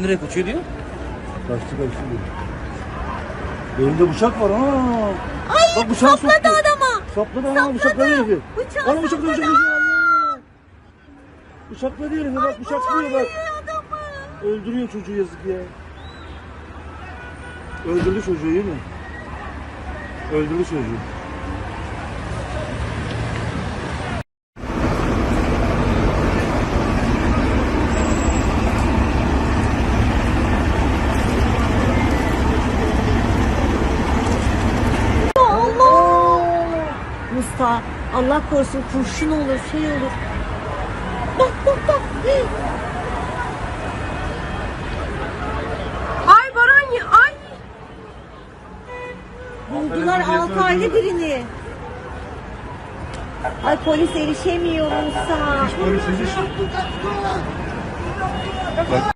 Nereye kaçıyor diyor? Kaçtı kaçtı diyor. Elinde bıçak var ha. Ay Bak bıçağı sapladı soktu. adama. Sapladı ama Sapladı. bıçakladı herifi. Bıçağı Bana bıçakladı sapladı. bıçakladı. Allah. Bıçakladı herifi bak bıçaklıyor bak. Öldürüyor çocuğu yazık ya. Öldürdü çocuğu iyi mi? Öldürdü çocuğu. Mustafa Allah korusun kurşun olur şey olur. Bak bak bak. Ay Baran ya ay. Buldular altı aylı birini. Ay polis erişemiyor Musa. Polis. Bak